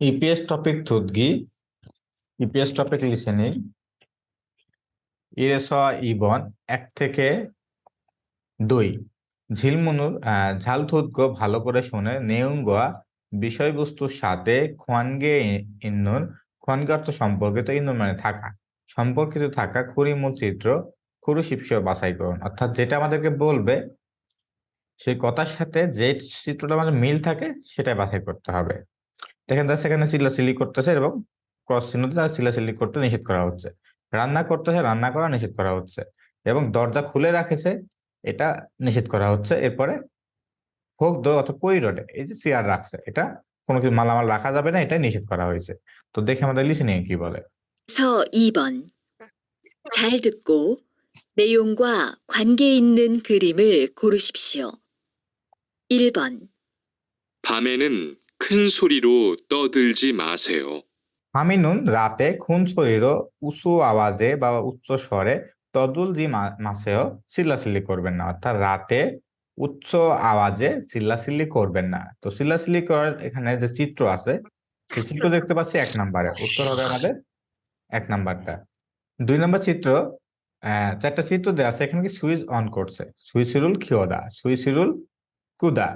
EPS topic Tudgi, EPS topic listening, ইরেস ইবন এক থেকে দুই। ঝিলমুনুর আহ, ঝালথুদগ ভালো করে শুনে। নেউঙ্গা বিষয়বস্তুর সাথে খোয়ানগে ইন্নুন খোয়ানগে অর্থ সম্পর্কিত ইন্নুন মানে থাকা। সম্পর্কিত থাকা খুরিমূল চিত্র খুরু শিপসীয় বাছাই করুন। অর্থাৎ যেটা আমাদেরকে বলবে সেই কথার সাথে যে চিত্রটা আমাদের মিল থাকে সেটা বাছাই করতে হবে। দেখেন তার সেখানে চিল্লাচিল্লি করতেছে এবং ক্রস চিহ্ন দিয়ে তার চিল্লাচিল্লি করতে নিষেধ করা হচ্ছে রান্না করতেছে রান্না করা নিষেধ করা হচ্ছে এবং দরজা খুলে রাখেছে এটা নিষেধ করা হচ্ছে এরপরে হোক দো অথবা করিডোরে এই যে চেয়ার রাখছে এটা কোনো কিছু মালামাল রাখা যাবে না এটা নিষেধ করা হয়েছে তো দেখে আমাদের লিসেনিং কি বলে 서 2번. 잘 듣고 내용과 관계 있는 그림을 고르십시오. 1번. 밤에는 큰 소리로 떠들지 마세요. হামিনুন রাতে খুন শরীর উঁচু আওয়াজে বা উচ্চ স্বরে তদুল জি মা- মাসেও চিল্লাচিল্লি করবেন না অর্থাৎ রাতে উচ্চ আওয়াজে চিল্লাচিল্লি করবেন না তো চিল্লাচিল্লি করার এখানে যে চিত্র আছে সেই চিত্র দেখতে পাচ্ছি এক নাম্বারে উত্তর হবে আমাদের এক নাম্বারটা দুই নাম্বার চিত্র আহ চারটা চিত্র দেওয়া আছে এখানে কি সুইচ অন করছে সুইচিরুল খিওদা সুইচিরুল কুদা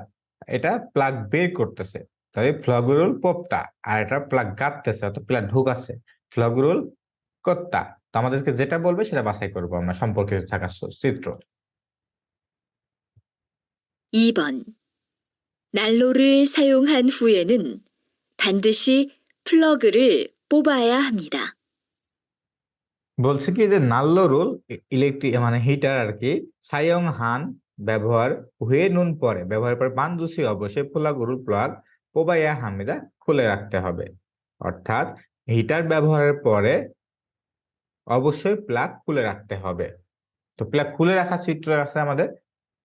এটা প্লাগ বের করতেছে তাহলে ফ্লগুরুল পোপ্তা আর এটা প্লাগ গাঁততেছে অর্থাৎ প্লাগ ঢুকাচ্ছে ফ্লগুরুল কত্তা তো আমাদেরকে যেটা বলবে সেটা বাছাই করবো আমরা সম্পর্কিত থাকা স- চিত্র 2번. 난로를 사용한 후에는 반드시 플러그를 뽑아야 합니다. বলছে কি যে নাল্লোরুল ইলেকট্রিক মানে হিটার আর কি সায়ং হান ব্যবহার হয়ে নুন পরে ব্যবহার পরে পানদুসি অবশ্যই ফ্লাগুরুল প্লাগ পোবাইয়া হামিদা খুলে রাখতে হবে। অর্থাৎ হিটার ব্যবহারের পরে অবশ্যই প্লাগ খুলে রাখতে হবে। তো প্লাগ খুলে রাখার চিত্র আছে আমাদের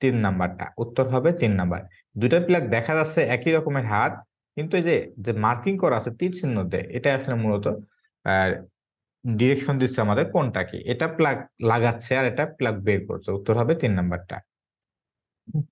তিন নাম্বারটা, উত্তর হবে তিন নাম্বার। দুইটা প্লাগ দেখা যাচ্ছে একই রকমের হাত, কিন্তু এই যে যে মার্কিং করা আছে তীর চিহ্ন দিয়ে এটা আসলে মূলত ডিরেকশন দিচ্ছে আমাদের কোনটা কি? এটা প্লাগ লাগাচ্ছে আর এটা প্লাগ বের করছে, উত্তর হবে তিন নাম্বারটা।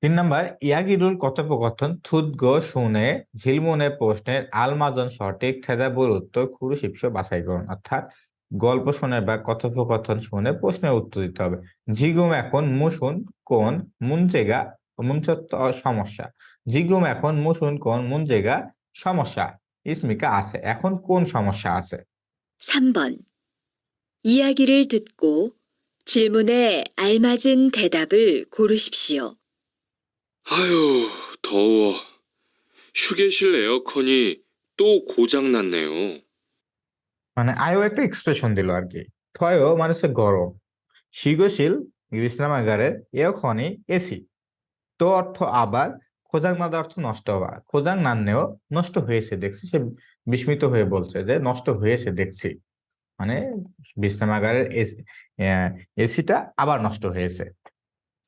তিন নাম্বার ইয়াগিরুল কথোপকথন থুদগ শুনে ঝিলমুনে প্রশ্নের আলমাজন সঠিক থেদাবুর উত্তর খুরু শিপস বাছাই করুন অর্থাৎ গল্প শুনে বা কথোপকথন শুনে প্রশ্নের উত্তর দিতে হবে জিগুম এখন মুসুন কোন মুনজেগা মুনচত্ব সমস্যা জিগুম এখন মুসুন কোন মুনজেগা সমস্যা ইসমিকা আছে এখন কোন সমস্যা আছে 3번. 이야기를 듣고 질문에 알맞은 대답을 고르십시오. 아유, 더워. 휴게실 에어컨이 또 고장났네요. মানে আয়ও একটা এক্সপ্রেশন দিল আর কি থয়ও মানে হচ্ছে গরম শীঘ্রশীল বিশ্রামাগারের এখনই এসি তো অর্থ আবার খোঁজাং নাদা অর্থ নষ্ট হওয়া খোঁজাং নান্নেও নষ্ট হয়েছে দেখছি সে বিস্মিত হয়ে বলছে যে নষ্ট হয়েছে দেখছি মানে বিশ্রামাগারের এসি এসিটা আবার নষ্ট হয়েছে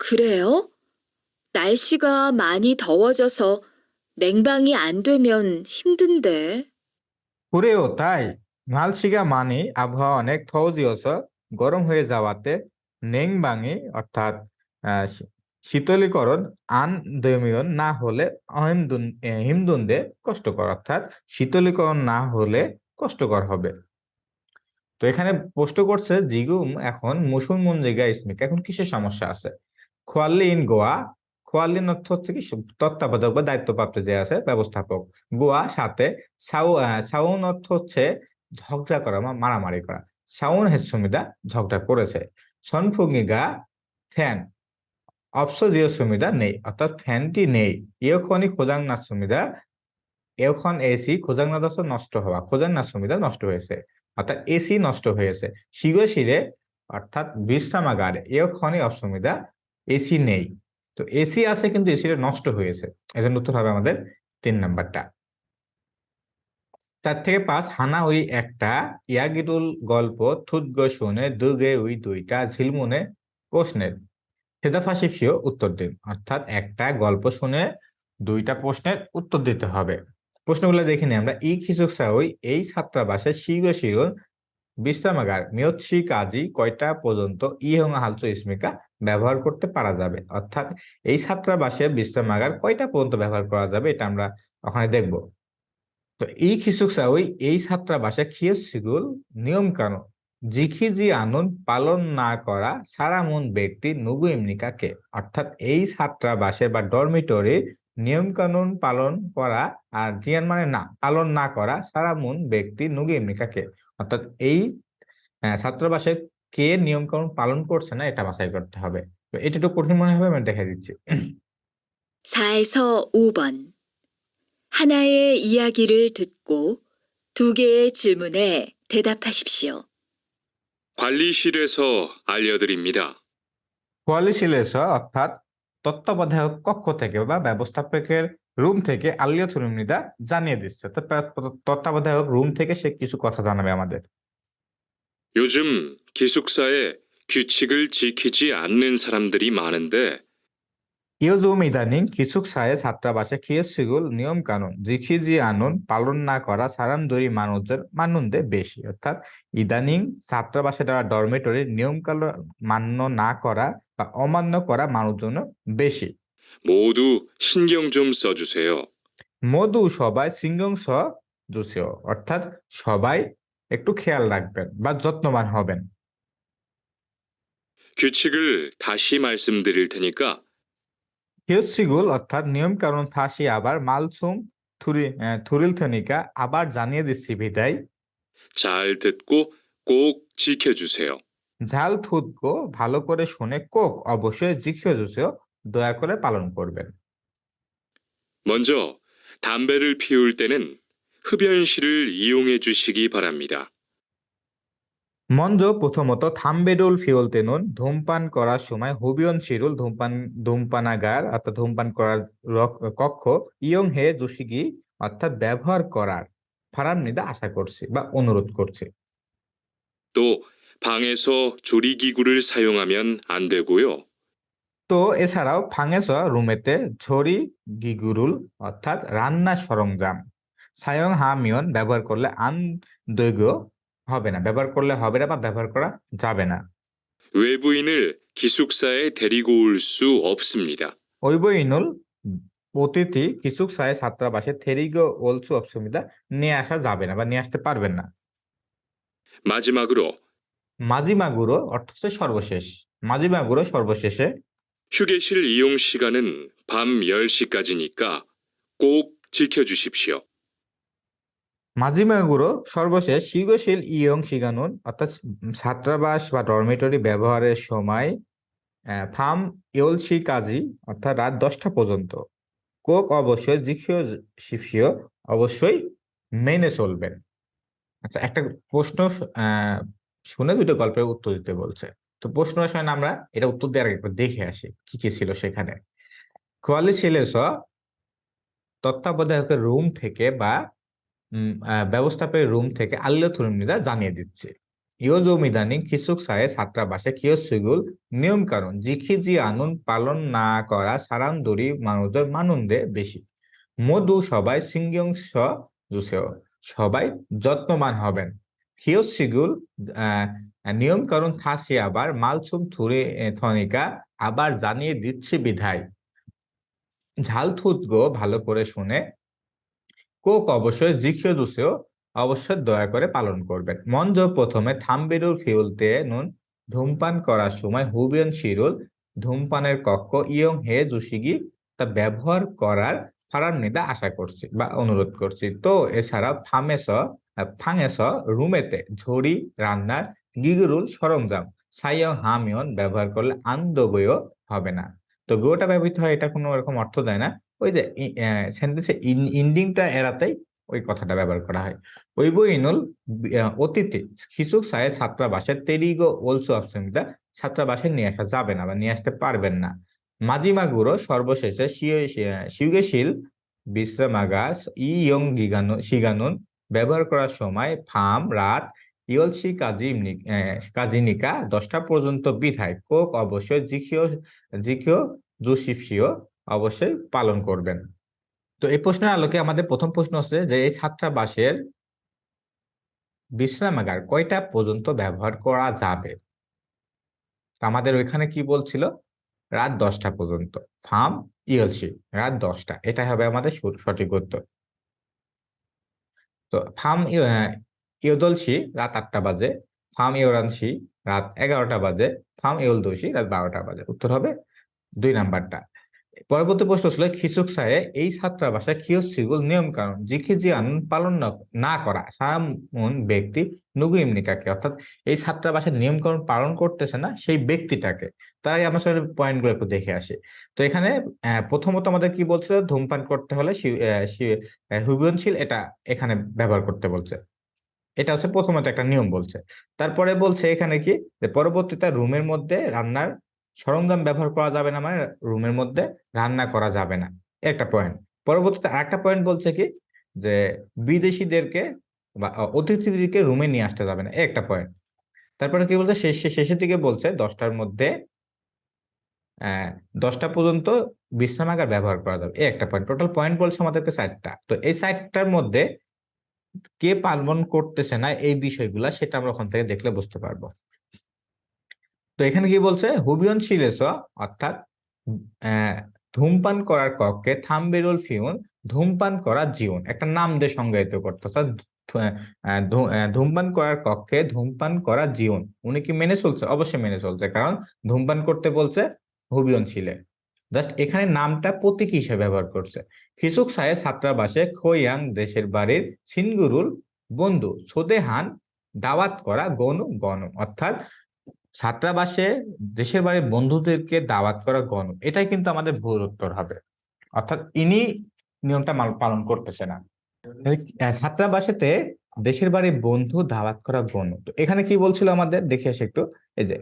그래요? 날씨가 많이 더워져서 냉방이 안 되면 힘든데. করেও তাই নালশিগা মানি আবহাওয়া অনেক থৌজিয়স গরম হয়ে যাওয়াতে নেংবাঙি অর্থাৎ আহ, শী- শীতলীকরণ আন দমিয়ন না হলে অহিমদুন এ, হিমদুন্দে কষ্টকর অর্থাৎ শীতলীকরণ না হলে কষ্টকর হবে তো এখানে প্রশ্ন করছে জিগুম এখন মুসুন মুনজিগা ইসমিক এখন কিসের সমস্যা আছে খোয়াল্লি ইন গোয়া খোয়াল্লিন অর্থ হচ্ছে কি তত্ত্বাবধায়ক বা দায়িত্বপ্রাপ্ত যে আছে, ব্যবস্থাপক। গোয়া, সাথে সাউন অর্থ হচ্ছে ঝগড়া করা বা মারামারি করা। সাউন হেসুমিদা ঝগড়া করেছে। সনফুঙ্গিগা ফ্যান। অপসজিও সুমিদা নেই, অর্থাৎ ফ্যানটি নেই। ইয়খনি খোজাং না সুমিদা এখন এসি খোজাং না নষ্ট হওয়া খোজাং না সুমিদা নষ্ট হয়েছে, অর্থাৎ এসি নষ্ট হয়েছে। শিগো শিরে অর্থাৎ বিশ্রামাগারে এখনই অসুবিধা এসি নেই। তো এসি আছে কিন্তু এসিটা নষ্ট হয়েছে। এজন্য উত্তর হবে আমাদের তিন নাম্বারটা। চার থেকে পাঁচ, হানা ওই একটা, ইয়াগিরুল গল্প থুদ্গ শুনে, দুগে ওই দুইটা, ঝিলমুনে প্রশ্নের। হেদাফাশিফিও উত্তর দিন। অর্থাৎ একটা গল্প শুনে দুইটা প্রশ্নের উত্তর দিতে হবে। প্রশ্নগুলো দেখে নিই আমরা। ই খিসুকসা ওই এই ছাত্রাবাসে শিগ শিরুল বিশ্রামাগার মিয়ৎসি কাজী কয়টা পর্যন্ত ইহং হালচো ইসমিকা ব্যবহার করতে পারা যাবে। অর্থাৎ এই ছাত্রাবাসে বিশ্রামাগার কয়টা পর্যন্ত ব্যবহার করা যাবে এটা আমরা ওখানে দেখব। তো এই খিসুকসাউই এই ছাত্রাবাসে খিয়সিগুল জিখি জি আনুন পালন না করা সারামুন ব্যক্তি নুগু ইমনিকাকে। অর্থাৎ এই ছাত্রাবাসে বা ডরমিটরি নিয়ম কানুন পালন করা আর জিয়ান মানে না, পালন না করা সারামুন ব্যক্তি নুগু ইমনিকাকে। অর্থাৎ এই হ্যাঁ, ছাত্রাবাসের কে নিয়মকানুন পালন করছে না এটা বাছাই করতে হবে তো এটা একটু কঠিন মনে হবে আমি দেখা দিচ্ছি 4에서 5번. 하나의 이야기를 듣고 두 개의 질문에 대답하십시오. 관리실에서 알려드립니다. কোয়ালিশিলেস অর্থাৎ তত্ত্বাবধায়ক কক্ষ থেকে বা ব্যবস্থাপকের রুম থেকে আলিয়া থুরুমনিদা জানিয়ে দিচ্ছে অর্থাৎ তত্ত্বাবধায়ক রুম থেকে সে কিছু কথা জানাবে আমাদের 요즘 기숙사에 규칙을 지키지 않는 사람들이 많은데 ইয়োজুম ইদানিং কিসুকসায়ে ছাত্রাবাসে খিয়েসিগুল নিয়ম কানুন জিখিজি আনুন পালন না করা সারামদরি মানুষের মানুনদে বেশি অর্থাৎ ইদানিং ছাত্রাবাসে দেওয়া ডরমেটরির নিয়ম কানুন মান্য না করা বা অমান্য করা মানুষজন বেশি 모두 신경 좀 써주세요. মধু সবাই সিংহংস জুসিও অর্থাৎ সবাই একটু খেয়াল রাখবেন বা যত্নবান হবেন 규칙을 다시 말씀드릴 테니까 হিউসিগুল অর্থাৎ নিয়ম কানুন থাসি আবার মালসুম থুরি আহ, থুরিল থনিকা আবার জানিয়ে দিচ্ছি বিদায় 잘 듣고 꼭 지켜주세요. ঝাল থুতকো ভালো করে শুনে কোক অবশ্যই জিখিও জুসিও দয়া করে পালন করবেন 먼저 담배를 피울 때는 흡연실을 이용해 주시기 বারামিদা মঞ্জ প্রথমত থাম্বেডুল ফিওল তেনুন ধূমপান করার সময় হুবিয়ন শিরুল ধূমপান ধূমপানাগার অর্থাৎ ধূমপান করার রক- কক্ষ ইয়ং হে জুশিগি অর্থাৎ ব্যবহার করার ফারামনিদা আশা করছি বা অনুরোধ করছি 또 방에서 조리기구를 사용하면 안 되고요. তো এছাড়াও ফাঙেস রুমেতে ঝড়ি গিগুরুল অর্থাৎ রান্না সরঞ্জাম সায়ং হামিয়ন ব্যবহার করলে আন দৈর্ঘ্য হবে না ব্যবহার করলে হবে না বা ব্যবহার করা যাবে না 외부인을 기숙사에 데리고 올 수 없습니다. ঐবইনুল অতিথি কিছুক সায় ছাত্রাবাসে থেরিগো অলসু অপসুবিধা নিয়ে আসা যাবে না বা নিয়ে আসতে পারবেন না 마지막으로 মাজিমাগুরো অর্থ হচ্ছে সর্বশেষ মাজিমাগুরো সর্বশেষে 휴게실 이용 시간은 밤 10시까지니까 꼭 지켜주십시오. মাজিমাগুরো সর্বশেষ শিগশীল ইয়ং শিগানুন অর্থাৎ ছাত্রাবাস বা ডরমিটরি ব্যবহারের সময় ফার্ম ইয়লসি কাজী, অর্থাৎ রাত দশটা পর্যন্ত। কোক অবশ্যই জিখিও শিফিও অবশ্যই মেনে চলবেন। আচ্ছা একটা প্রশ্ন শুনে দুটো গল্পের উত্তর দিতে বলছে। তো প্রশ্ন শুনে আমরা, এটা উত্তর দেওয়ার আগে একবার দেখে আসি, কি কি ছিল সেখানে। কোয়ালিশিলেস তত্ত্বাবধায়কের রুম থেকে বা ব্যবস্থাপকের রুম থেকে আল্লাথুরমিদা জানিয়ে দিচ্ছে। ইয়োজমিদানি খিসুক সায়ে ছাত্রাবাসে কিয়সিগুল নিয়ম কানুন জিখিজি আনুন, পালন না করা সারান সারান্দরি মানুষদের মানুন্দে বেশি। মধু সবাই সিংহংস জুসেও। সবাই যত্নবান হবেন। কিয়সিগুল আহ নিয়ম কানুন থাসি আবার মালসুম থুরে থনিকা আবার জানিয়ে দিচ্ছে বিধায়। ঝাল থুতগো ভালো করে শুনে কোক অবশ্যই জিখিও দুসেও অবশ্যই দয়া করে পালন করবেন। মঞ্জ প্রথমে থামবিরুল ফিউলতে নুন ধূমপান করার সময় হুবিয়ন শিরুল, ধূমপানের কক্ষ, ইয়ং হে জুশিগি তা ব্যবহার করার ফারান্নিদা আশা করছি বা অনুরোধ করছি। তো এছাড়া ফামেস ফাঙেস রুমেতে ঝড়ি রান্নার গিগুরুল সরঞ্জাম, সাইয়ং হামিয়ন ব্যবহার করলে আন্দোগয় হবে না। তো গোটা ব্যবহৃত হয়, এটা কোনো রকম অর্থ দেয় না। ওই যে সেন্টেন্সে ইন্ডিংটা এড়াতেই ওই কথাটা ব্যবহার করা হয়। ওইবইনুল অতীতে খিসুক সায়ে ছাত্রাবাসের তেরিগো অলসো অপশনটা ছাত্রাবাসে নিয়ে আসা যাবে না বা নিয়ে আসতে পারবেন না। মাজিমাগুরো সর্বশেষে শিউগেশীল, বিশ্রামাগাস, ইয়ং গিগানু, শিগানুন ব্যবহার করার সময় ফার্ম রাত, ইয়লসি কাজিমনি কাজিনিকা দশটা পর্যন্ত বিধায় কোক অবশ্যই জিখিও জিখিও, জুসিফসিও অবশ্যই পালন করবেন। তো এই প্রশ্নের আলোকে আমাদের প্রথম প্রশ্ন হচ্ছে যে, এই ছাত্রাবাসের বিশ্রামাগার কয়টা পর্যন্ত ব্যবহার করা যাবে? আমাদের ওইখানে কি বলছিল? রাত দশটা পর্যন্ত। ফার্ম ইএলসি রাত দশটা। এটা হবে আমাদের সঠিক উত্তর। তো ফার্ম ইয়দলসি রাত আটটা বাজে, ফার্ম ইয়োরানসি রাত এগারোটা বাজে, ফার্ম ইয়লদোসি রাত বারোটা বাজে। উত্তর হবে দুই নাম্বারটা। পরবর্তী প্রশ্ন ছিল খিসুকসায়ে এই ছাত্রাবাসে খিয়সিগুল নিয়ম কানুন, জিখিজিয়ান পালন ন- করা, সামন ব্যক্তি নুগু ইমনিকাকে অর্থাৎ এই ছাত্রাবাসের নিয়ম কানুন পালন করতেছে না সেই ব্যক্তিটাকে। তাই আমরা পয়েন্টগুলো একটু দেখে আসি। তো এখানে প্রথমত আমাদের কি বলছে? ধূমপান করতে হলে হুগনশীল এটা এখানে ব্যবহার করতে বলছে। এটা হচ্ছে প্রথমত একটা নিয়ম বলছে। তারপরে বলছে এখানে কি? যে পরবর্তীতে রুমের মধ্যে রান্নার সরঞ্জাম ব্যবহার করা যাবে না মানে রুমের মধ্যে রান্না করা যাবে না। একটা পয়েন্ট পরবর্তীতে আরেকটা পয়েন্ট বলছে কি? যে বিদেশিদেরকে বা অতিথিদেরকে রুমে নিয়ে আসতে যাবে না। একটা পয়েন্ট তারপরে কি বলছে? শেষ, শেষের দিকে বলছে দশটার মধ্যে দশটা পর্যন্ত বিশ্রামাগার ব্যবহার করা যাবে। একটা পয়েন্ট টোটাল পয়েন্ট বলছে আমাদেরকে চারটা। তো এই চারটার মধ্যে কে পালন করতেছে না এই বিষয়গুলা সেটা আমরা ওখান থেকে দেখলে বুঝতে পারব। তো এখানে কি বলছে? হুবিয়ন শিলেস অর্থাৎ ধূমপান করার কক্ষে থাম্বেরুল ফিউন, ধূমপান করা জীবন একটা নাম দিয়ে সংজ্ঞায়িত করতে অর্থাৎ ধূমপান করার কক্ষে ধূমপান করা জীবন উনি কি মেনে চলছে? অবশ্যই মেনে চলছে। কারণ ধূমপান করতে বলছে হুবিয়ন শিলে জাস্ট এখানে নামটা প্রতীক হিসেবে ব্যবহার করছে। খিসুক সায়ে ছাত্রাবাসে খোয়াং দেশের বাড়ির সিনগুরুল বন্ধু সোদেহান দাওয়াত করা গণু গণ অর্থাৎ ছাত্রাবাসে দেশের বাড়ির বন্ধুদেরকে দাওয়াত করা গণ, এটাই কিন্তু আমাদের ভুল উত্তর হবে। অর্থাৎ ইনি নিয়মটা পালন করতেছে না। ছাত্রাবাসেতে দেশের বাড়ির বন্ধু দাওয়াত করা গণ। তো এখানে কি বলছিল আমাদের? দেখে আসে একটু। এই যে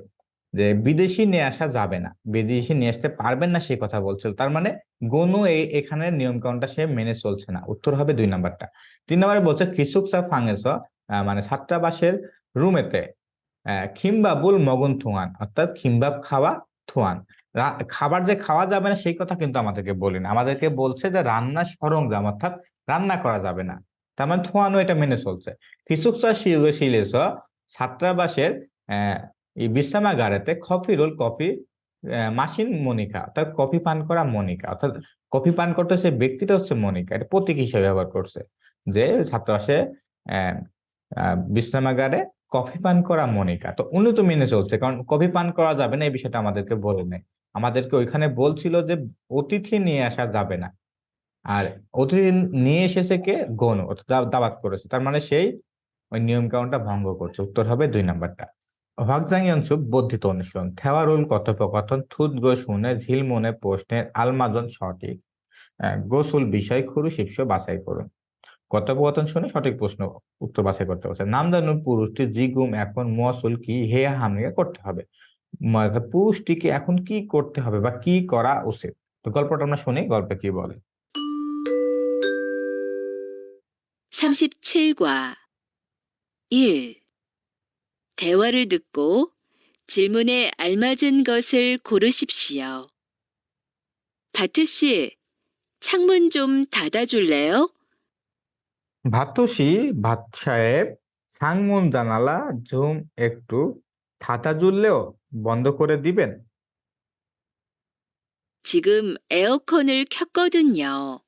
যে বিদেশি নিয়ে আসা যাবে না, বিদেশি নিয়ে আসতে পারবেন না সেই কথা বলছিল। তার মানে গনু এই এখানে নিয়ম কানুনটা সে মেনে চলছে না। উত্তর হবে দুই নাম্বারটা। তিন নম্বরে বলছে খিসুকসা ফাঙ্গেস মানে ছাত্রাবাসের রুমেতে খিমবাবুল মগন থুয়ান, অর্থাৎ খিমবাব খাওয়া থুয়ান। খাবার যে খাওয়া যাবে না, সেই কথা কিন্তু আমাদেরকে বলেন। আমাদেরকে বলছে যে রান্নার সরঞ্জাম, অর্থাৎ রান্না করা যাবে না। তার মানে থুয়ানো এটা মেনে চলছে। খিসুকসা শিলেস ছাত্রাবাসের বিশ্রামাগারেতে কফি রোল, কফি মাসিন মনিকা, অর্থাৎ কফি পান করা মনিকা, অর্থাৎ কফি পান করতেছে ব্যক্তিটা হচ্ছে মনিকা, এটা প্রতীক হিসেবে ব্যবহার করছে। যে ছাত্রাবাসে বিশ্রামাগারে কফি পান করা মনিকা। তো উনি তো মেনে চলছে, কারণ কফি পান করা যাবে না, এই বিষয়টা আমাদেরকে বলে নেই। আমাদেরকে ওইখানে বলছিল যে অতিথি নিয়ে আসা যাবে না। আর অতিথি নিয়ে এসেছে কে? গণ অর্থাৎ দা- দাওয়াত করেছে। তার মানে সেই ওই নিয়ম কানুনটা ভঙ্গ করছে। উত্তর হবে দুই নাম্বারটা। ভাগজাংয়ংশু বর্ধিত অনুশীলন। থেওয়ারুল কথোপকথন, থুত গো শুনে ঝিলমনে প্রশ্নের আলমাজন সঠিক। গোসল বিষয় খুরু, শিষ্য বাছাই করুন। কথোপকথন শুনে সঠিক প্রশ্ন উত্তর বাছাই করতে বলছে নামদানুর পুরুষটি জিগুম এখন মসুল কি হে হামলিকা করতে হবে ম- পুরুষটিকে এখন কি করতে হবে বা কি করা উচিত তো গল্পটা আমরা শুনি গল্পে কি বলে 37과 1. 대화를 듣고 질문에 알맞은 것을 고르십시오. 바트 씨, 창문 좀 닫아줄래요? ভাতসি ভাত সাহেব সাংমুন জানালা ঝুম একটু থাতা জুড়লেও বন্ধ করে দিবেন 지금 에어컨을 켰거든요.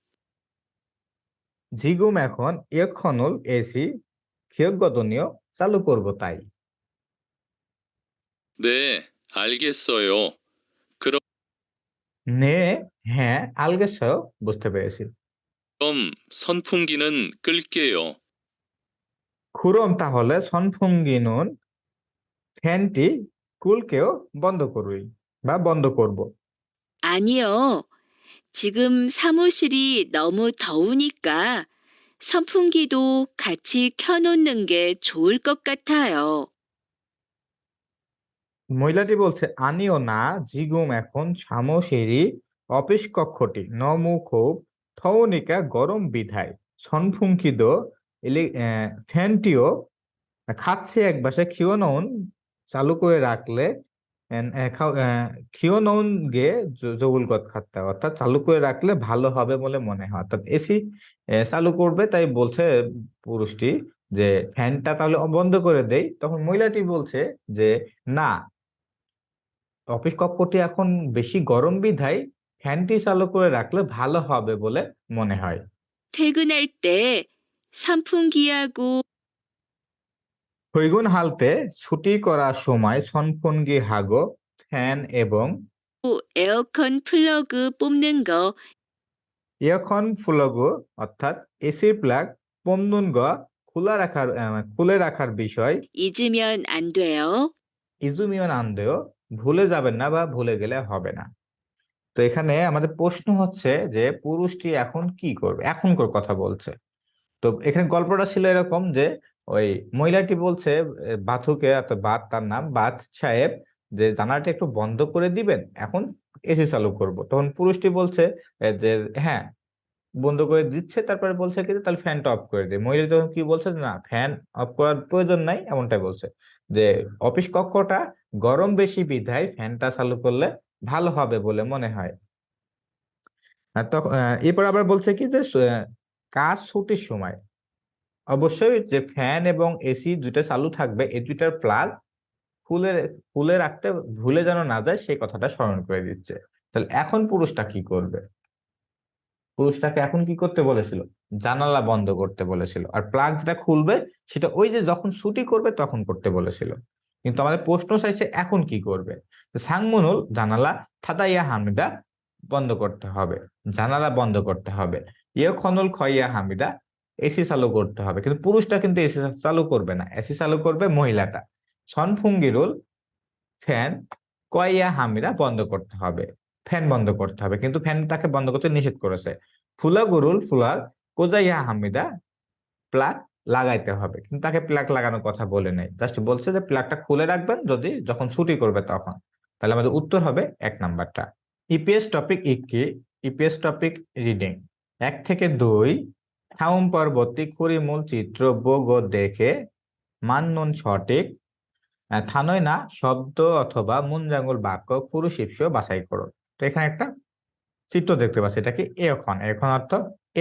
জিগুম এখন এখনুল এসি 기억거든요 চালু করব তাই 네, 알겠어요. নে হ্যাঁ 알겠어요 বুঝতে পেরেছি 그럼 선풍기는 끌게요. খুরম তাহলে সনফুঙ্গিনুন ফ্যানটি কুলকেও বন্ধ করুই বা বন্ধ করব 아니요. 지금 사무실이 너무 더우니까 선풍기도 같이 켜놓는 게 좋을 것 같아요. মহিলাটি বলছে আনিও না জিগুম এখন সামসেরি অফিস কক্ষটি নমু খুব থৌনিকা গরম বিধায়। সনফুঙ্কিদ ফ্যানটিও খাচ্ছে এক বাসে খিওনন চালু করে রাখলে খিওনন গে জবুল গত খাতে অর্থাৎ চালু করে রাখলে ভালো হবে বলে মনে হয়। অর্থাৎ এসি চালু করবে তাই বলছে পুরুষটি যে, ফ্যানটা তাহলে বন্ধ করে দেই। তখন মহিলাটি বলছে যে, না অফিস কক্ষটি এখন বেশি গরম বিধায় ফ্যানটি চালু করে রাখলে ভালো হবে বলে মনে হয় 퇴근할 때 선풍기하고 হৈগুন হালতে ছুটি করার সময় 선풍기 하고 ফ্যান এবং 에어컨 플러그 뽑는 거 এয়ারকন প্লাগ অর্থাৎ এসি প্লাগ পন্দুন গ খোলা রাখার আহ, খুলে রাখার বিষয় 잊으면 안 돼요. ইজুমিয়ন আনদেও ভুলে যাবেন না বা ভুলে গেলে হবে না তো এখানে আমাদের প্রশ্ন হচ্ছে যে, পুরুষটি এখন কি করবে? এখনকার কথা বলছে। তো এখানে গল্পটা ছিল এরকম যে, ওই মহিলাটি বলছে বাথুকে অর্থাৎ বাত তার নাম বাত সাহেব, যে জানালাটা একটু বন্ধ করে দিবেন, এখন এসি চালু করব। তখন পুরুষটি বলছে যে হ্যাঁ বন্ধ করে দিচ্ছে, তারপরে বলছে কি তাহলে ফ্যানটা অফ করে দিয়ে মহিলা তখন কি বলছে না ফ্যান অফ করার প্রয়োজন নাই এমনটাই বলছে। যে, অফিস কক্ষটা গরম বেশি বিধায় ফ্যানটা চালু করলে ভালো হবে বলে মনে হয়। এরপর আবার বলছে কি যে কাজ ছুটির সময়। অবশ্যই যে ফ্যান এবং এসি দুইটা চালু থাকবে, এই দুইটার প্লাগ খুলে খুলে রাখতে ভুলে যেন না যায়, সেই কথাটা স্মরণ করে দিচ্ছে। তাহলে এখন পুরুষটা কি করবে? পুরুষটাকে এখন কি করতে বলেছিল? জানালা বন্ধ করতে বলেছিল। আর প্লাগ যেটা খুলবে, সেটা ওই যে যখন ছুটি করবে, তখন করতে বলেছিল। কিন্তু আমাদের প্রশ্ন চাইছে, এখন কি করবে? সাংমনুল জানালা থাতাইয়া হামিদা বন্ধ করতে হবে, জানালা বন্ধ করতে হবে। ইয়ে খনুল খইয়া হামিদা এসি চালু করতে হবে, কিন্তু পুরুষটা কিন্তু এসি চালু করবে না, এসি চালু করবে মহিলাটা। সনফুঙ্গিরুল ফ্যান কয়া হামিরা বন্ধ করতে হবে, ফ্যান বন্ধ করতে হবে, কিন্তু ফ্যান তাকে বন্ধ করতে নিষেধ করেছে। ফুলা গরুল ফুলা কোজাইয়া হামিদা প্লাগ লাগাইতে হবে। কিন্তু তাকে প্লাগ লাগানোর কথা বলে নাই। জাস্ট বলছে যে প্লাগটা খুলে রাখবেন যদি যখন ছুটি করবে তখন। তাহলে আমাদের উত্তর হবে এক নাম্বারটা। ইপিএস টপিক ইকি ইপিএস টপিক রিডিং এক থেকে দুই খাউম পরবর্তী কুড়িমূল চিত্র বোগ দেখে মান্নুন সঠিক থানয় না শব্দ অথবা মুনজাঙ্গুল বাক্য কুরু কুরুশিপস বাছাই করো তো এখানে একটা চিত্র দেখতে পাচ্ছি। এটা কি এখন এখন অর্থ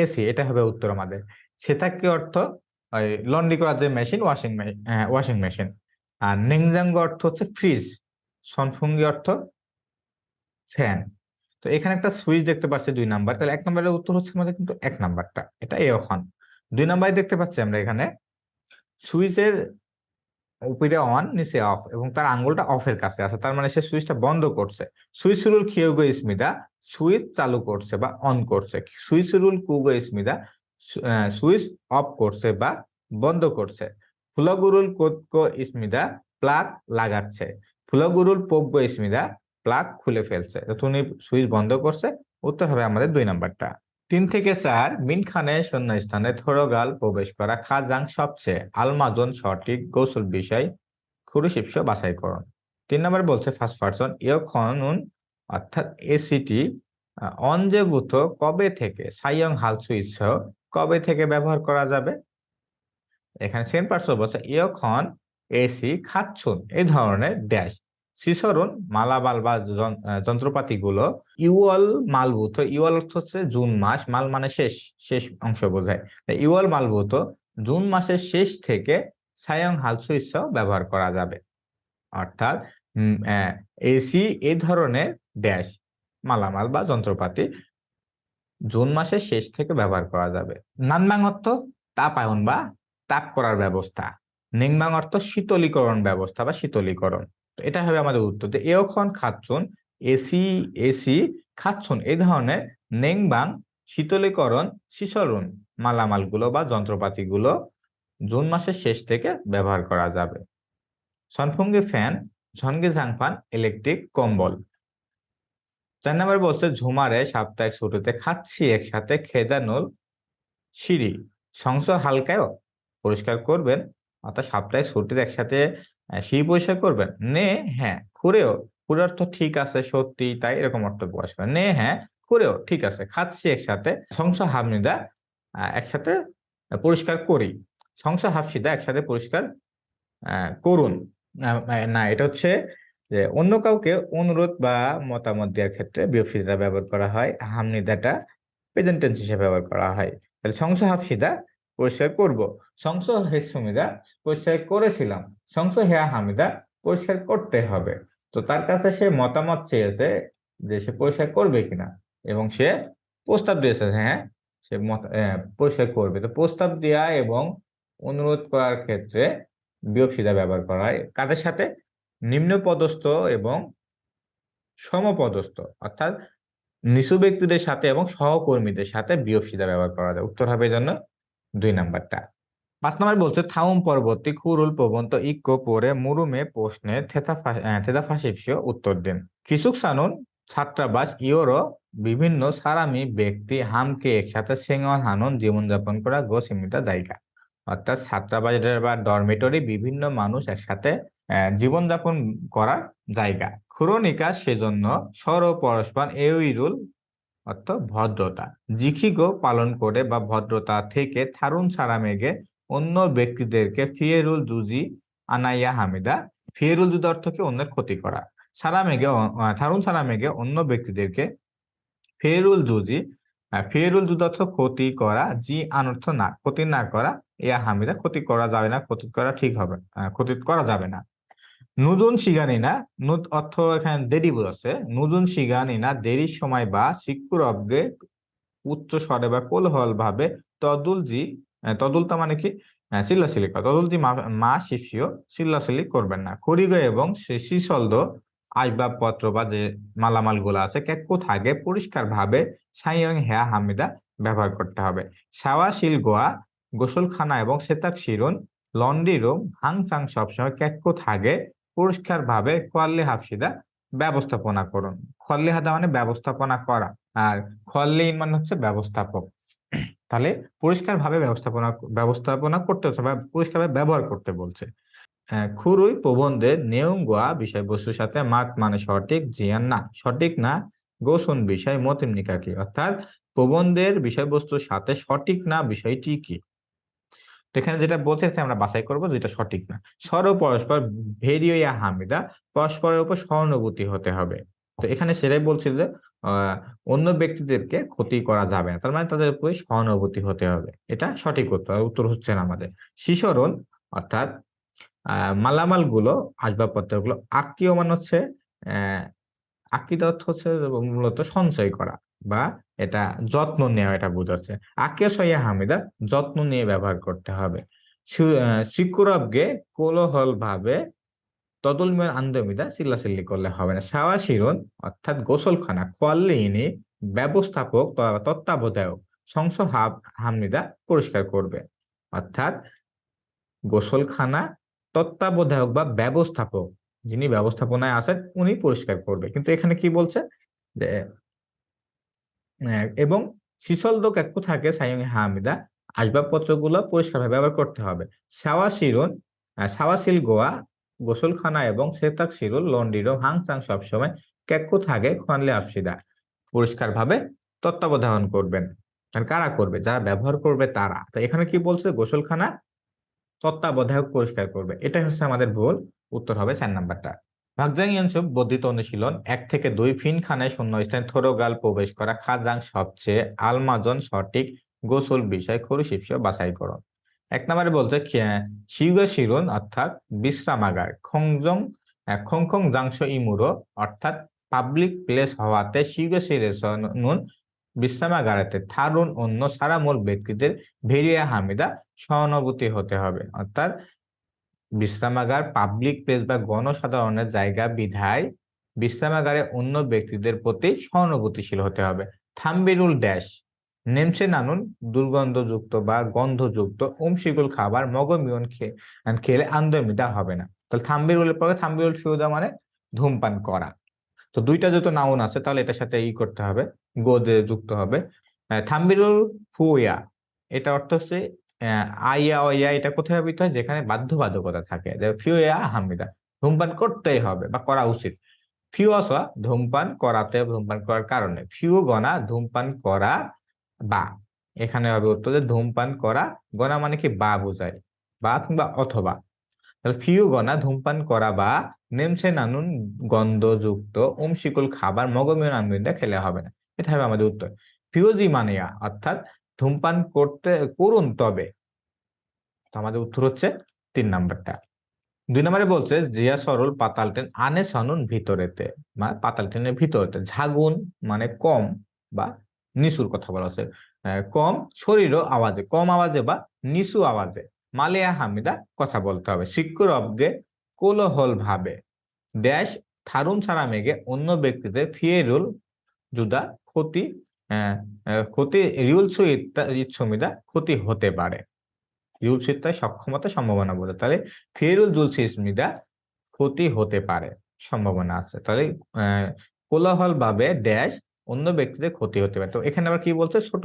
এসি এটা হবে উত্তর আমাদের। সেটা কি অর্থ? ওই লন্ড্রি করার যে মেশিন ওয়াশিং ওয়াশিং মেশিন আর নেংজাঙ্গ অর্থ হচ্ছে ফ্রিজ সনফুঙ্গি অর্থ ফ্যান তো এখানে একটা সুইচ দেখতে পাচ্ছি দুই নাম্বার তাহলে এক নম্বরের উত্তর হচ্ছে আমাদের কিন্তু এক নাম্বারটা এটা এখন দুই নাম্বারে দেখতে পাচ্ছি আমরা এখানে সুইচের উপরে অন নিচে অফ এবং তার আঙ্গুলটা অফের কাছে আছে, তার মানে সে সুইচটা বন্ধ করছে। সুইচ রুল কিউগো ইসমিদা সুইচ চালু করছে বা অন করছে। সুইচ রুল কুগো ইসমিদা সুইচ অফ করছে বা বন্ধ করছে। ফুলগুরুল কোতকো ইসমিদা প্লাগ লাগাচ্ছে। ফুলগুরুল পোগ্গো ইসমিদা প্লাগ খুলে ফেলছে। তুমি সুইচ বন্ধ করছে। উত্তর হবে আমাদের দুই নাম্বারটা। তিন থেকে চার মিনখানে শূন্য স্থানে থরগাল প্রবেশ করা খাজাং সবচেয়ে আলমাজন সঠিক কৌশল বিষয় খুরুশিপস বাছাইকরণ তিন নম্বর বলছে ফার্স্ট পার্সন ইয় খনুন, অর্থাৎ এসিটি অঞ্জেভূত কবে থেকে? সাইয়ং হাল সুইচ কবে থেকে ব্যবহার করা যাবে? এখানে সেকেন্ড পার্সন বলছে ইয় খন এসি খাচ্ছুন। এই ধরনের ড্যাশ শিশরুন মালামাল বা যন্ত্রপাতিগুলো ইউয়াল মালভূত। ইউয়াল অর্থ হচ্ছে জুন মাস, মাল মানে শেষ শেষ অংশ বোঝায়। তাই ইউয়াল মালভূত, জুন মাসের শেষ থেকে সায়ং হালসুইস ব্যবহার করা যাবে। অর্থাৎ এসি এই ধরনের ড্যাশ মালামাল বা যন্ত্রপাতি। জুন মাসের শেষ থেকে ব্যবহার করা যাবে। নানবাং অর্থ তাপায়ন বা তাপ করার ব্যবস্থা। নিংবাং অর্থ শীতলীকরণ ব্যবস্থা বা শীতলীকরণ। এটা হবে আমাদের উত্তর। যে এওখন খাচ্ছুন এসি এসি খাচ্ছুন এই ধরনের নেংবাং, শীতলীকরণ শিশরুন মালামালগুলো বা যন্ত্রপাতিগুলো জুন মাসের শেষ থেকে ব্যবহার করা যাবে। সনফুঙ্গি ফ্যান ঝনগে ঝাংফান ইলেকট্রিক কম্বল। চার নম্বর বলছে, ঝুমারে সাপ্তাহিক ছুটিতে খাচ্ছি, একসাথে খেদানুল সিঁড়ি। সংস হালকায়ও পরিষ্কার করবেন, অর্থাৎ সাপ্তাহিক ছুটিতে একসাথে সিঁড়ি পরিষ্কার করবেন। নে হ্যাঁ খুঁড়েও খুঁড়ে অর্থ ঠিক আছে, সত্যি, তাই এরকম অর্থ প্রকাশ করে। নে হ্যাঁ খুঁড়েও ঠিক আছে, খাচ্ছি একসাথে, সংস হামনিদা একসাথে পরিষ্কার করি। সংস হাফসিদা একসাথে পরিষ্কার করুন। না, এটা হচ্ছে যে অন্য কাউকে অনুরোধ বা মতামত দেওয়ার ক্ষেত্রে বিয়োগসিদা ব্যবহার করা হয় হামনিদাটা প্রেজেন্ট টেন্স হিসেবে ব্যবহার করা হয়। তাহলে সংস হাফসিদা পরিষ্কার করব। সংস হেসুমিদা পরিষ্কার করেছিলাম। সংস হেয়া হামিদা পরিষ্কার করতে হবে। তো তার কাছে সে মতামত চেয়েছে যে সে পরিষ্কার করবে কিনা এবং সে প্রস্তাব দিয়েছে হ্যাঁ সে পরিষ্কার করবে। তো প্রস্তাব দেওয়া এবং অনুরোধ করার ক্ষেত্রে বিয়োগসিদা ব্যবহার করা হয়। কাদের সাথে? নিম্ন পদস্থ এবং সমপদস্থ, অর্থাৎ নিচু ব্যক্তিদের সাথে এবং সহকর্মীদের সাথে বিয়োগসিদা ব্যবহার করা যায়। উত্তর হবে জন্য দুই নাম্বারটা। পাঁচ নম্বর বলছে, থাউম পরবর্তী খুরুল, প্রবন্ত, ইক্কো, পরে মুরুমে, প্রশ্নে থেতা ফা- থেতা উত্তর দিন। খিসুক সানুন, ছাত্রাবাস ইওরো বিভিন্ন সারামি ব্যক্তি, হামকে একসাথে সেঙ্গন হানুন, জীবনযাপন করা, গো সীমিত জায়গা। অর্থাৎ ছাত্রাবাসের বা ডরমিটরি, বিভিন্ন মানুষ একসাথে জীবনযাপন করার জায়গা। ক্রোনিকা সেজন্য সর পরস্পর এইরুল অর্থ ভদ্রতা। জিখিগো পালন করে বা ভদ্রতা থেকে থারুন ছাড়া সারামেগে অন্য ব্যক্তিদেরকে ফিয়েরুল জুজি আনাইয়া হামিদা। ফিয়েরুল জুজি অর্থ কি? অন্যের ক্ষতি করা। সারামেগে মেঘে থারুন থারুন সারামেগে অন্য ব্যক্তিদেরকে ফেরুল জুজি ফেরুল জুজি অর্থ ক্ষতি করা, জি আনর্থ না, ক্ষতি না করা ইয়া হামিদা ক্ষতি করা যাবে না, ক্ষতি করা ঠিক হবে ক্ষতি করা যাবে না। নুদুন শিগানিনা নুদ অর্থ এখানে দেরি বোঝাচ্ছে। নুদুন শিগানিনা দেরির সময় বা সিক্কুর অব্দে উচ্চ স্বরে বা কোলাহল ভাবে তদুল জি আহ, তদুলতা মানে কি? চিল্লাচিল্লি করা তদুল জি মা- শিষ্য চিল্লাচিল্লি করবেন না। খড়িগ এবং শিশলদ আসবাবপত্র বা যে মালামালগুলো আছে কেকু থাকে পরিষ্কার ভাবে সাইয়ং হ্যা হামিদা ব্যবহার করতে হবে। সাওয়াশিল গোয়া গোসলখানা এবং সেতাক শিরুন লন্ড্রি রুম হাংচাং সবসময় কেকু থাকে পরিষ্কার ভাবে কোয়াল্লি হাফসিদা ব্যবস্থাপনা করুন। খল্লি হাদা মানে ব্যবস্থাপনা করা। আর খল্লি মানে হচ্ছে ব্যবস্থাপক। তাহলে পরিষ্কার ভাবে ব্যবস্থাপনা ব্যবস্থাপনা করতে হচ্ছে বা পরিষ্কারভাবে ব্যবহার করতে বলছে। খুরুই প্রবন্ধের নেউঙ্গুয়া বিষয়বস্তুর সাথে মাত মানে সঠিক, জিয়ান না। সঠিক না, গোসন বিষয় মতিম নিকা কি অর্থাৎ প্রবন্ধের বিষয়বস্তুর সাথে সঠিক না বিষয়টি কি? এখানে যেটা বলছে আমরা বাছাই করব, যেটা সঠিক না। সর পরস্পর ভেরিও ইয়া হামিদা, পরস্পরের উপর সহানুভূতি হতে হবে। তো এখানে সেটাই বলছে যে অন্য ব্যক্তিদেরকে ক্ষতি করা যাবে না, তার মানে তাদের উপরে সহানুভূতি হতে হবে। এটা সঠিক উত্তর উত্তর হচ্ছে না আমাদের। শিশরণ, অর্থাৎ, আহ মালামালগুলো আসবাবপত্রগুলো আত্মীয় মানে হচ্ছে আকিদ অর্থ হচ্ছে মূলত সঞ্চয় করা বা এটা যত্ন নেওয়া, এটা বোঝাচ্ছে। আকিয়া সইয়া হামিদা, যত্ন নিয়ে ব্যবহার করতে হবে। শিকুরবকে কোলাহল ভাবে তদুলমিয়ন আন্দমিদা চিল্লাচিল্লি করলে হবে না। সাওয়া শিরন অর্থাৎ গোসলখানা খোয়াল্লিনি ব্যবস্থাপক তত্ত্বাবধায়ক সংস হামিদা পরিষ্কার করবে। অর্থাৎ গোসলখানা, তত্ত্বাবধায়ক বা ব্যবস্থাপক, যিনি ব্যবস্থাপনায় আছেন, উনি পরিষ্কার করবে। কিন্তু এখানে কি বলছে? যে এবং শিশল শিশলদক একটু থাকে সাইয়ং হামিদা, আসবাবপত্রগুলো পরিষ্কারভাবে ব্যবহার করতে হবে। সাওয়া শিরুন সাওয়াশিল গোয়া, গোসলখানা এবং সেতাক শিরুল লন্ডিরো হাংসাং সবসময় কেকু থাকে খনলে আফসিদা পরিষ্কারভাবে তত্ত্বাবধান করবেন। আর কারা করবে? যারা ব্যবহার করবে তারা। তো এখানে কি বলছে? গোসলখানা তত্ত্বাবধায়ক পরিষ্কার করবে। এটাই হচ্ছে আমাদের ভুল। উত্তর হবে চার নাম্বারটা। ভাগজাং ইয়াংসুব বর্ধিত অনুশীলন এক থেকে দুই ফিন খানায় শূন্য স্থানে থরোগাল প্রবেশ করা খাজাং সবচেয়ে আলমাজন সঠিক গোসল বিষয় খরুশিপস বাছাই করো। এক নম্বরে বলছে শিউগা শিরুন অর্থাৎ বিশ্রামাগার খংজং আহ, খংখং জাংশ ইমুরো অর্থাৎ পাবলিক প্লেস হওয়াতে শিউগা শিরেসনুন বিশ্রামাগারেতে থারুন অন্য সারামূল ব্যক্তিদের ভেরিয়া হামিদা সহানুভূতি হতে হবে। অর্থাৎ বিশ্রামাগার পাবলিক প্লেস বা গণসাধারণের জায়গা বিধায় বিশ্রামাগারে অন্য ব্যক্তিদের প্রতি সহানুভূতিশীল হতে হবে। থাম্বিরুল ড্যাশ নেমসে নানুন, দুর্গন্ধযুক্ত বা গন্ধযুক্ত, উমশিগুল খাবার মগমিয়ন খেয়ে খেলে আন্দোমিতা হবে না। তাহলে থাম্বিরুলের পরে থাম্বিরুল ফিউদা মানে ধূমপান করা। তো দুইটা যত নাউন আছে, তাহলে এটার সাথে ই করতে হবে, গোদে যুক্ত হবে। থাম্বিরুল ফুয়া, এটা অর্থ হচ্ছে আইয়া ওয়া এটা কোথায় ব্যবহৃত হয়? যেখানে বাধ্যবাধকতা থাকে। যে ফিউয়া হামিদা ধূমপান করতেই হবে বা করা উচিত। ফিউয়াসা ধূমপান করাতে, ধূমপান করার কারণে। ফিউ গনা ধূমপান করা বা। এখানে হবে উত্তর যে ধূমপান করা গনা মানে কি? বা বোঝায়। বা কিংবা অথবা। তাহলে ফিউ গনা ধূমপান করা বা নেমসে নানুন গন্ধযুক্ত, উমশিকুল খাবার, মগমীয় নানুনটা খেলে হবে না। এটা হবে আমাদের উত্তর। ফিউজি মানিয়া, অর্থাৎ ধূমপান করতে, করুন তবে। আমাদের উত্তর হচ্ছে তিন নাম্বারটা। দুই নম্বরে বলছে, জিয়া সরল পাতাল ট্রেন আনে সনুন ভিতরেতে। মানে পাতাল ট্রেনের ভিতরেতে। ঝাগুন মানে কম বা নিচুর কথা বলা হচ্ছে। কম শরীর আওয়াজে, কম আওয়াজে বা নিচু আওয়াজে। মালিয়া হামিদা কথা বলতে হবে। শিক্ষুর অব্গে কোলাহল ভাবে। ড্যাশ থারুন ছাড়া মেঘে অন্য ব্যক্তিতে ফিয়েরুল, জুদা, ক্ষতি ক্ষতি রিউলসু ইচ্ছমিদা ক্ষতি হতে পারে। রিউলস ইত্যাদি সক্ষমতা সম্ভাবনা বলে। তাহলে ফিয়েরুল জুলসি ইসমিদা ক্ষতি হতে পারে, সম্ভাবনা আছে। তাহলে কোলাহল ভাবে ড্যাশ অন্য ব্যক্তিদের ক্ষতি হতে পারে। তো এখানে আবার কি বলছে? ছোট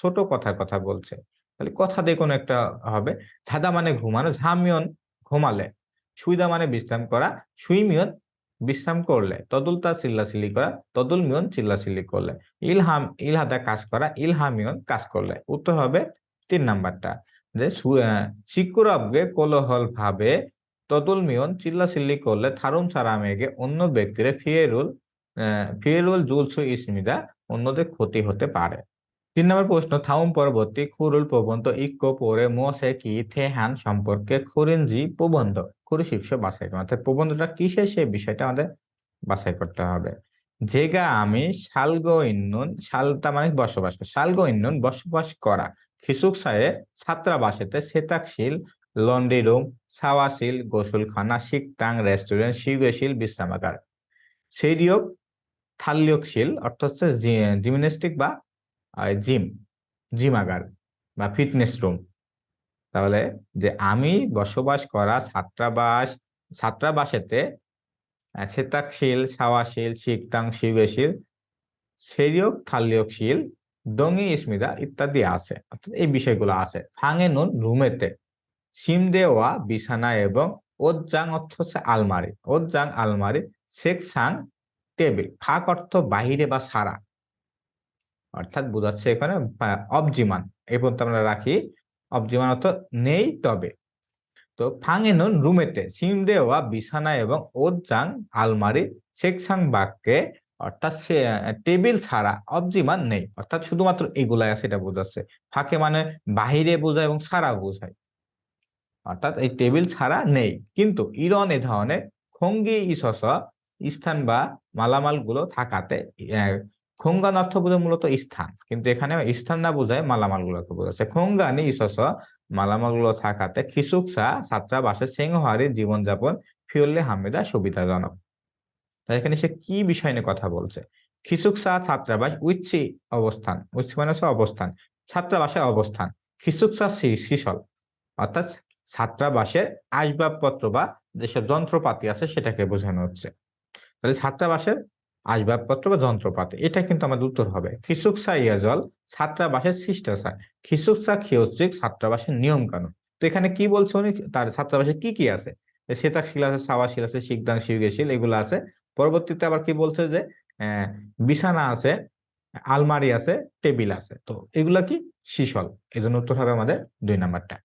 ছোট কথার কথা বলছে। তাহলে কথা দিয়ে কোনো একটা হবে। ঝাদা মানে ঘুমানো, ঝামিয়ন ঘুমালে। সুইদা মানে বিশ্রাম করা, সুইমিয়ন বিশ্রাম করলে তদুলতা চিল্লাচিল্লি করা, তদুল মিয়ন চিল্লাচিল্লি করলে। ইলহাম, ইলহাদা কাজ করা ইলহামিয়ন কাজ করলে। উত্তর হবে তিন নাম্বারটা, যে শিকুরবকে কোলাহল ভাবে তদুল মিয়ন চিল্লাচিল্লি করলে থারুম সারা মেঘে অন্য ব্যক্তির ফিয়েরুল ফিয়েরুল জুলসু ইসমিদা অন্যদের ক্ষতি হতে পারে। তিন নম্বর প্রশ্ন, থাউম পরবর্তী খুরুল প্রবন্ধ ইক্কো পরে মোসে কি থেহান সম্পর্কে খুরিনজি প্রবন্ধ? খুরি শীর্ষ বাছাই করা অর্থাৎ প্রবন্ধটা কিসের সেই বিষয়টা আমাদের বাছাই করতে হবে। যেগা আমি শালগো ইন্নুন শালতা মানে বসবাস করা, শালগো ইন্নুন বসবাস করা। খিসুক সায়ে ছাত্রাবাসেতে সেতাকশীল, লন্ড্রি রুম, সাওয়াশীল, গোসলখানা শিকটাং রেস্টুরেন্ট শিগশীল বিশ্রামাগার। সেইরিয়ক থাল্যকশীল অর্থাৎ হচ্ছে জিমন্যাস্টিক বা জিম, জিমাগার বা ফিটনেস রুম। তাহলে যে আমি বসবাস করা ছাত্রাবাস ছাত্রাবাসেতে আহ, সেতাকশীল সাওয়াশীল শিকটাং শিবেশীল সেরিয়ক থাল্যকশীল দঙ্গি ইসমিদা ইত্যাদি আছে। অর্থাৎ এই বিষয়গুলো আছে। ফাঙে নুন রুমেতে। সিম দেওয়া বিছানা এবং ওজ্জাং অর্থ হচ্ছে আলমারি। ওজ্জাং আলমারি সেকসাং টেবিল। ফাঁক অর্থ বাহিরে বা সারা। অর্থাৎ বোঝাচ্ছে এখানে অবজিমান। এই পর্যন্ত আমরা রাখি। অবজিমান অর্থ নেই তবে। তো ফাঙেনুন রুমেতে সিম দেওয়া বিছানা এবং ওজ্জাং আলমারি, সেকসাং বাক্যে অর্থাৎ সে, টেবিল ছাড়া অবজিমান নেই। অর্থাৎ শুধুমাত্র এগুলাই আছে এটা বোঝাচ্ছে। ফাঁকে মানে বাহিরে বোঝায় এবং সারা বোঝায়। অর্থাৎ এই টেবিল ছাড়া নেই। কিন্তু ইরন এ ধরনের খঙ্গি, ইসস, স্থান বা মালামালগুলো থাকাতে খোঙ্গান অর্থ বোঝায় মূলত স্থান, কিন্তু এখানে স্থান না বোঝায় মালামাল গুলোকে বোঝাচ্ছে। খোঙ্গানি ইসস মালামালগুলো থাকাতে খিসুকসা ছাত্রাবাসে সেংহারি জীবনযাপন ফিরলে হামেদা সুবিধাজনক। তাই এখানে সে কি বিষয় নিয়ে কথা বলছে? খিসুকসা ছাত্রাবাস উচ্ছি অবস্থান উচ্ছি মানে অবস্থান ছাত্রাবাসে অবস্থান খিসুকসা শিশল, অর্থাৎ ছাত্রাবাসের আসবাবপত্র বা যেসব যন্ত্রপাতি আছে সেটাকে বোঝানো হচ্ছে। তাহলে ছাত্রাবাসের আসবাবপত্র বা যন্ত্রপাতি, এটা কিন্তু আমাদের উত্তর হবে। খিসুকসা ইয়াজল ছাত্রাবাসের শিষ্টাচার খিসুকসা খিয়স্ট্রিক ছাত্রাবাসের নিয়ম কানুন তো এখানে কি বলছে উনি? তার ছাত্রাবাসে কি কি আছে? সেতাকশীল আছে সাওয়াশীল আছে শিকদান শিবগেশীল এগুলো আছে। পরবর্তীতে আবার কি বলছে যে বিছানা আছে, আলমারি আছে, টেবিল আছে। তো এগুলা কি? শিশল। এই জন্য উত্তর হবে আমাদের দুই নাম্বারটা।